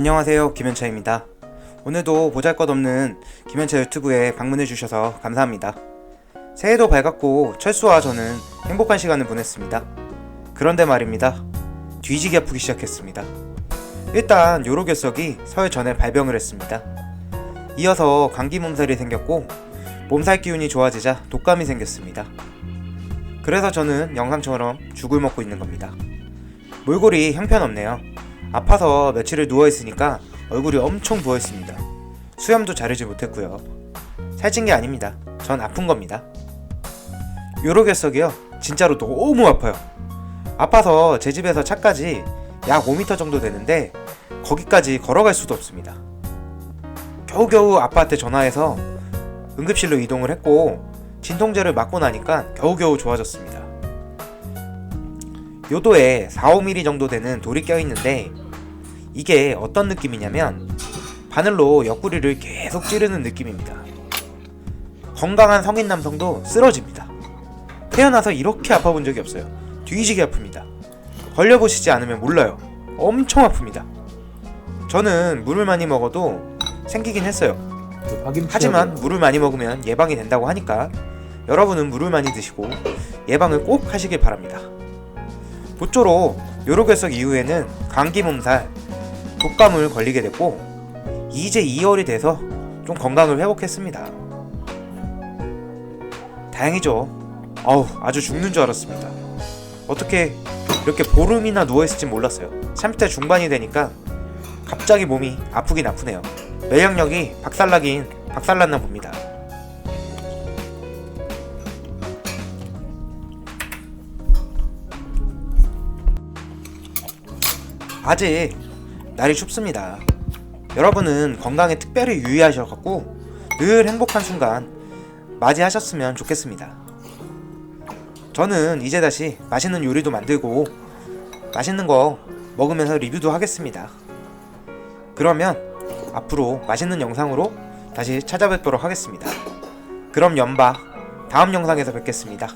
안녕하세요. 김현차입니다. 오늘도 보잘것없는 김현차 유튜브에 방문해 주셔서 감사합니다. 새해도 밝았고 철수와 저는 행복한 시간을 보냈습니다. 그런데 말입니다. 뒤지게 아프기 시작했습니다. 일단 요로결석이 설 전에 발병을 했습니다. 이어서 감기 몸살이 생겼고 몸살 기운이 좋아지자 독감이 생겼습니다. 그래서 저는 영상처럼 죽을 먹고 있는 겁니다. 몰골이 형편없네요 아파서 며칠을 누워있으니까 얼굴이 엄청 부어있습니다. 수염도 자르지 못했고요. 살찐 게 아닙니다. 전 아픈 겁니다. 요로 결석이요. 진짜로 너무 아파요. 아파서 제 집에서 차까지 약 5m 정도 되는데 거기까지 걸어갈 수도 없습니다. 겨우겨우 아빠한테 전화해서 응급실로 이동을 했고 진통제를 맞고 나니까 겨우겨우 좋아졌습니다. 요도에 4, 5mm 정도 되는 돌이 껴있는데 이게 어떤 느낌이냐면 바늘로 옆구리를 계속 찌르는 느낌입니다. 건강한 성인 남성도 쓰러집니다. 태어나서 이렇게 아파본 적이 없어요. 뒤지게 아픕니다. 걸려보시지 않으면 몰라요. 엄청 아픕니다. 저는 물을 많이 먹어도 생기긴 했어요. 하지만 물을 많이 먹으면 예방이 된다고 하니까 여러분은 물을 많이 드시고 예방을 꼭 하시길 바랍니다. 모쪼록 요로결석 이후에는 감기 몸살, 독감을 걸리게 됐고 이제 2월이 돼서 좀 건강을 회복했습니다. 다행이죠. 어우 아주 죽는 줄 알았습니다. 어떻게 이렇게 보름이나 누워있을지 몰랐어요. 30대 중반이 되니까 갑자기 몸이 아프긴 아프네요. 면역력이 박살나긴 박살났나 봅니다. 아직 날이 춥습니다. 여러분은 건강에 특별히 유의하셔갖고 늘 행복한 순간 맞이하셨으면 좋겠습니다. 저는 이제 다시 맛있는 요리도 만들고 맛있는 거 먹으면서 리뷰도 하겠습니다. 그러면 앞으로 맛있는 영상으로 다시 찾아뵙도록 하겠습니다. 그럼 연바 다음 영상에서 뵙겠습니다.